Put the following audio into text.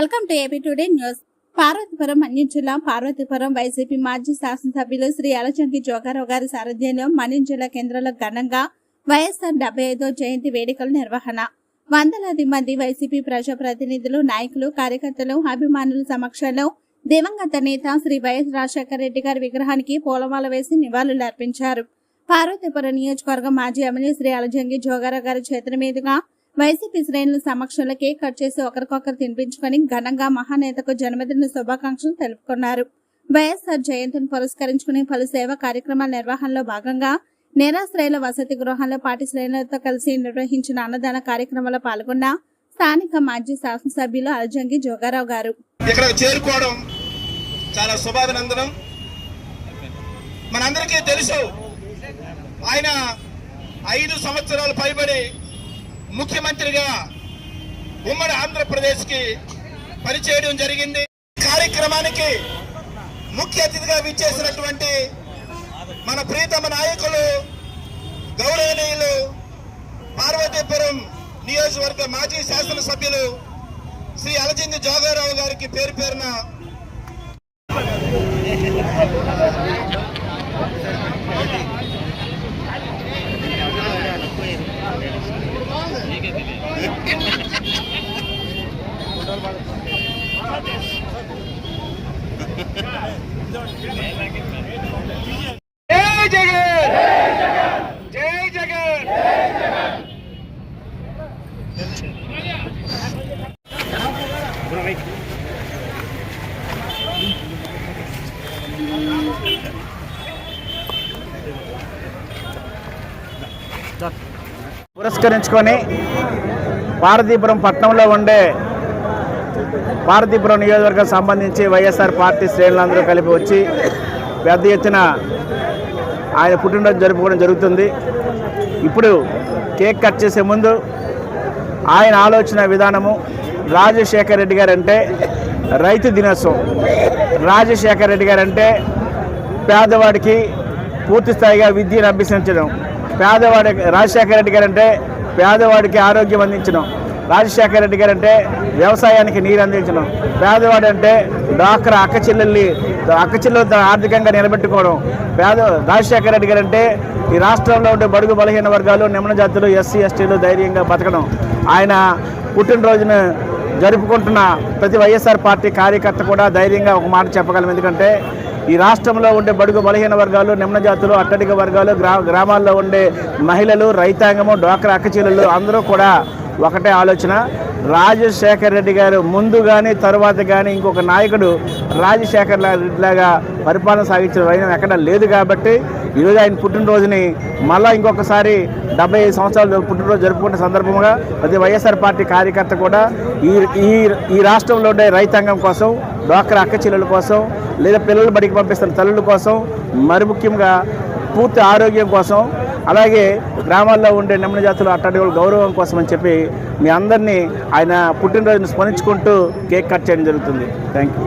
Welcome to AP today news Parvathipuram Manyam జిల్లా Parvathipuram YCP మాజీ శాసనసభ్యులు శ్రీ అలచంకి జోగారావు గారి సారథ్యంలో మన్యం జిల్లా కేంద్రంలో ఘనంగా వైఎస్ఆర్ డెబ్బై ఐదో జయంతి వేడుకల నిర్వహణ. వందలాది మంది వైసీపీ ప్రజాప్రతినిధులు నాయకులు కార్యకర్తలు అభిమానుల సమక్షంలో దివంగత నేత శ్రీ వైఎస్ రాజశేఖర రెడ్డి గారి విగ్రహానికి పూలమాల వేసి నివాళులు అర్పించారు. పార్వతీపురం నియోజకవర్గం మాజీ ఎమ్మెల్యే శ్రీ అలజంగి జోగారావు గారి చేతుల మీదుగా వైసీపీ శ్రేణుల సమక్షంలో కేక్ కట్ చేసి ఒకరికొకరు తినిపించుకొని ఘనంగా మహానేతకు జన్మదిన శుభాకాంక్షలు తెలుపుకున్నారు. వైఎస్ఆర్ జయంతిని పురస్కరించుకుని పలు సేవా కార్యక్రమాల నిర్వహణలో భాగంగా నిరాశ్రయుల వసతి గృహంలో పార్టీ శ్రేణులతో కలిసి నిర్వహించిన అన్నదాన కార్యక్రమంలో పాల్గొన్న స్థానిక మాజీ శాసనసభ్యులు అలజంగి జోగారావు గారు. ఇక్కడ చేరుకోవడం చాలా శుభాభినందనం. మనందరికీ తెలుసు ఆయన ఐదు సంవత్సరాలు పైబడి ముఖ్యమంత్రిగా ఉమ్మడి ఆంధ్రప్రదేశ్కి పనిచేయడం జరిగింది. కార్యక్రమానికి ముఖ్య అతిథిగా విచ్చేసినటువంటి మన ప్రీతమ నాయకులు గౌరవనీయులు పార్వతీపురం నియోజకవర్గ మాజీ శాసనసభ్యులు శ్రీ అలజింగి జోగారావు గారికి పేరు పేరున పురస్కరించుకొని పారదీపురం పట్టణంలో ఉండే పారదీపురం నియోజకవర్గం సంబంధించి వైఎస్ఆర్ పార్టీ శ్రేణులందరూ కలిపి వచ్చి పెద్ద ఎత్తున ఆయన పుట్టినరోజు జరుపుకోవడం జరుగుతుంది. ఇప్పుడు కేక్ కట్ చేసే ముందు ఆయన ఆలోచన విధానము రాజశేఖర రెడ్డి గారు అంటే రైతు దినోత్సవం. రాజశేఖర రెడ్డి గారు అంటే పేదవాడికి పూర్తి స్థాయిగా విద్యను అభ్యసించడం. పేదవాడి రాజశేఖర రెడ్డి గారు అంటే పేదవాడికి ఆరోగ్యం అందించడం. రాజశేఖర రెడ్డి గారు అంటే వ్యవసాయానికి నీరు అందించడం. పేదవాడు అంటే డాక్టర్ అక్క చెల్లెల్ని అక్క ఆర్థికంగా నిలబెట్టుకోవడం. పేద రాజశేఖర రెడ్డి గారు అంటే ఈ రాష్ట్రంలో ఉండే బడుగు బలహీన వర్గాలు నిమ్న జాతులు ఎస్సీ ఎస్టీలు ధైర్యంగా బతకడం. ఆయన పుట్టినరోజును జరుపుకుంటున్న ప్రతి వైఎస్ఆర్ పార్టీ కార్యకర్త కూడా ధైర్యంగా ఒక మాట చెప్పగలం. ఎందుకంటే ఈ రాష్ట్రంలో ఉండే బడుగు బలహీన వర్గాలు నిమ్న జాతులు అట్టడిక వర్గాలు గ్రా గ్రామాల్లో ఉండే మహిళలు రైతాంగము డ్వాక్రా అక్కచీలలు అందరూ కూడా ఒకటే ఆలోచన. రాజశేఖర్ రెడ్డి గారు ముందు కానీ తరువాత కానీ ఇంకొక నాయకుడు రాజశేఖర్ రెడ్డి లాగా పరిపాలన సాగించిన వైనం ఎక్కడ లేదు కాబట్టి ఈరోజు ఆయన పుట్టినరోజుని మళ్ళీ ఇంకొకసారి డెబ్బై ఐదు సంవత్సరాలు పుట్టినరోజు జరుపుకునే సందర్భంగా ప్రతి వైఎస్ఆర్ పార్టీ కార్యకర్త కూడా ఈ ఈ ఈ రాష్ట్రంలో ఉండే రైతాంగం కోసం డ్వాక్రా అక్క చెల్లెల కోసం లేదా పిల్లలు బడికి పంపిస్తున్న తల్లుల కోసం మరి ముఖ్యంగా పూర్తి ఆరోగ్యం కోసం అలాగే గ్రామాల్లో ఉండే నిమ్న జాతులు అట్టడి గౌరవం కోసం అని చెప్పి మీ అందరినీ ఆయన పుట్టినరోజును స్మరించుకుంటూ కేక్ కట్ చేయడం జరుగుతుంది. Thank you